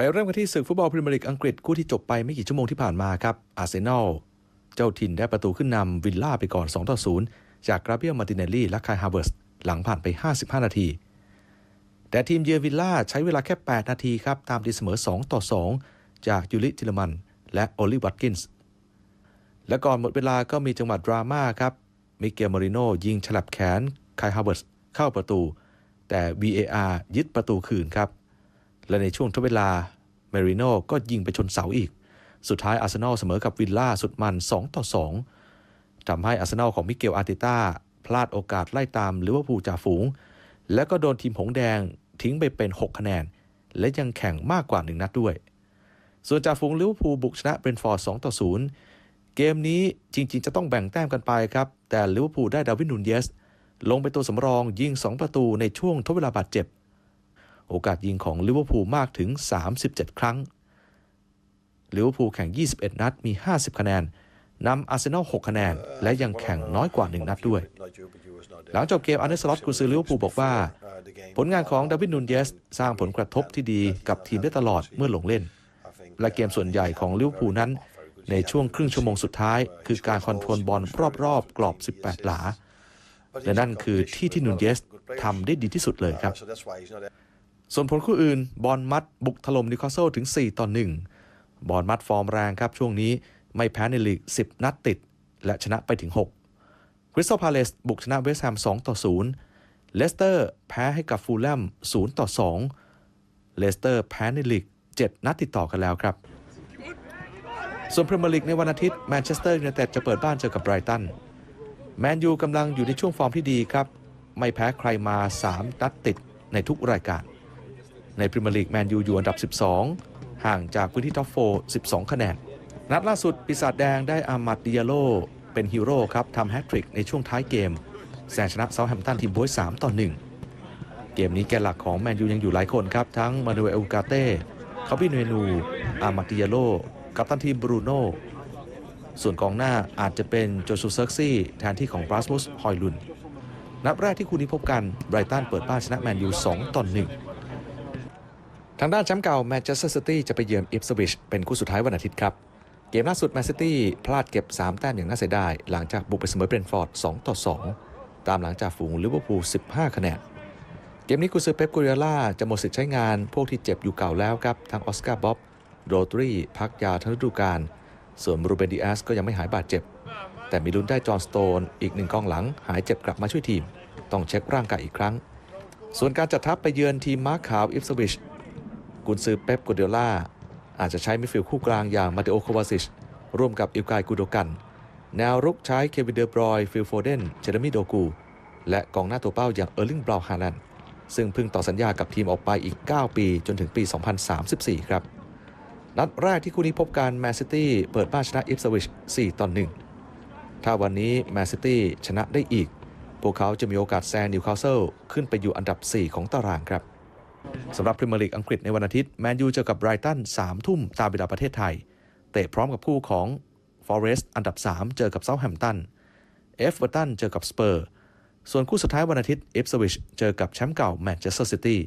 ไปเริ่มกันที่ศึกฟุตบอลพรีเมียร์ลีกอังกฤษคู่ที่จบไปไม่กี่ชั่วโมงที่ผ่านมาครับอาร์เซนอลเจ้าถิ่นได้ประตูขึ้นนำวิลล่าไปก่อน2ต่อ0จากกราเบียมาติเนลลี่และคายฮาเวิร์สหลังผ่านไป 55 นาที แต่ทีมเยือนวิลล่าใช้เวลาแค่ 8 นาทีครับตามตีเสมอ 2 ต่อ 2 จากยูริทิลมัน และโอลิวัตกินส์และก่อนหมดเวลาก็มีจังหวะดราม่าครับมิเกลมาริโนยิงฉลับแขนคายฮาเวิร์สเข้าประตู แต่ VAR ยึดประตูคืนครับ และในช่วงทดเวลาเมริโนก็ยิงไปชนเสาอีก สุดท้ายอาร์เซนอลเสมอกับวิลล่าสุดมัน 2 ต่อ 2ทำให้อาร์เซนอลของมิเกลอาร์เตต้าพลาดโอกาสไล่ตามลิเวอร์พูลจ่าฝูง และก็โดนทีมหงแดงทิ้งไปเป็น 6 คะแนน และยังแข่งมากกว่า 1 นัดด้วย ส่วนจ่าฝูงลิเวอร์พูลบุกชนะเบรนท์ฟอร์ด 2 ต่อ 0 เกมนี้จริง ๆ จะต้องแบ่งแต้มกันไปครับ แต่ลิเวอร์พูลได้ดาวินนูนเยส ลงเป็นตัวสำรองยิง 2 ประตูในช่วงทดเวลาบาดเจ็บ โอกาสยิงของลิเวอร์พูลมากถึง 37 ครั้งลิเวอร์พูลแข่ง 21 นัดมี 50 คะแนนนำอาร์เซนอล 6 คะแนน และยังแข่งน้อยกว่า 1 นัดด้วย หลังจบเกมอันเดรสล็อตกุนซือลิเวอร์พูลบอกว่า ผลงานของดาวิดนูนเยส สร้างผลกระทบที่ดีกับทีมได้ตลอดเมื่อลงเล่น และเกมส่วนใหญ่ของลิเวอร์พูลนั้น ในช่วงครึ่งชั่วโมงสุดท้าย คือการคอนโทรลบอลรอบๆ กรอบ 18 หลา และนั่นคือที่ที่นูนเยสทำได้ดีที่สุดเลยครับ ส่วนผลคู่อื่น บอลมัดบุกถล่มนิวคาสเซิลถึง 4 ต่อ 1 บอลมัดฟอร์มแรงครับ ช่วงนี้ไม่แพ้ในลีก 10 นัดติด และชนะไปถึง 6 คริสตัลพาเลสบุกชนะเวสต์แฮม 2 ต่อ 0 เลสเตอร์แพ้ให้กับฟูลแลม 0 ต่อ 2 เลสเตอร์แพ้ในลีก 7 นัดติดต่อกันแล้วครับ ส่วนพรีเมียร์ลีกในวันอาทิตย์แมนเชสเตอร์ยูไนเต็ดจะเปิดบ้านเจอกับไบรตัน แมนยูกำลังอยู่ในช่วงฟอร์มที่ดีครับ ไม่แพ้ใครมา 3 นัดติดในทุกรายการ ในพรีเมียร์ลีกแมนยูอยู่อันดับ 12 ห่างจากพื้นที่ท็อปโฟ12 คะแนน นัดล่าสุดปีศาจแดงได้อามัดดิยาโลเป็นฮีโร่ครับทำแฮตทริกในช่วงท้ายเกมแซงชนะเซาท์แฮมป์ตันทีมบวย3ต่อ 1 เกมนี้แกนหลักของแมนยูยังอยู่หลายคนครับ ทั้งมานูเอลกาเต้คาบิเวนูอามัดดิยาโลกัปตันทีมบรูโน่ส่วนกองหน้าอาจจะเป็นโจชูเซิร์กซี่แทนที่ของบรัสมุสฮอยลุนนัดแรกที่คู่นี้พบกันไบรตันเปิดบ้านชนะแมนยู2ต่อ1 ทางด้านแชมป์เก่าแมนเชสเตอร์ซิตี้จะไปเยือนอิฟสวิชเป็นคู่สุดท้ายวันอาทิตย์ครับ เกมล่าสุดแมนซิตี้พลาดเก็บ 3 แต้มอย่างน่าเสียดายหลังจากบุกไปเสมอเบรนฟอร์ด 2 ต่อ 2 ตามหลังจากฝูงลิเวอร์พูล 15 คะแนน เกมนี้กุซือเป๊ปกูเรล่าจะหมดสิทธิ์ใช้งานพวกที่เจ็บอยู่เก่าแล้วครับ ทั้งออสการ์บ๊อบโรดรีพักยาทั้งฤดูกาลส่วนรูเบนดิอาสก็ยังไม่หายบาดเจ็บ แต่มีลุ้นได้จอห์นสโตน อีกหนึ่งกองหลังหายเจ็บกลับมาช่วยทีม ต้องเช็คร่างกายอีกครั้ง ส่วนการจัดทัพไปเยือนทีมม้าขาวอิฟสวิช กุนซือเป๊ปกูเดล่าอาจจะใช้มิดฟิลด์คู่กลางอย่างมาเตโอโควาซิชร่วมกับอิลกายกูโดกัน แนวรุกใช้เควินเดอร์บรอยฟิลโฟเดนเจเรมีโดกู และกองหน้าตัวเป้าอย่างเออร์ลิงบราวฮาลันซึ่งเพิ่งต่อสัญญากับทีมออกไปอีก 9 ปีจนถึงปี 2034 ครับ นัดแรกที่คู่นี้พบกันแมนซิตี้เปิดบ้านชนะอิฟสวิช4ต่อ1ถ้าวันนี้แมนซิตี้ชนะได้อีก พวกเขาจะมีโอกาสแซงนิวคาสเซิลขึ้นไปอยู่อันดับ 4 ของตารางครับ สำหรับพรีเมียร์ลีกอังกฤษในวันอาทิตย์แมนยูเจอกับไบรตัน3ทุ่มตามเวลาประเทศไทย เตะพร้อมกับคู่ของฟอเรสต์อันดับ 3 เจอกับเซาท์แฮมป์ตันเอฟเวอร์ตันเจอกับสเปอร์ ส่วนคู่สุดท้ายวันอาทิตย์เอฟสวิชเจอกับแชมป์เก่าแมนเชสเตอร์ซิตี้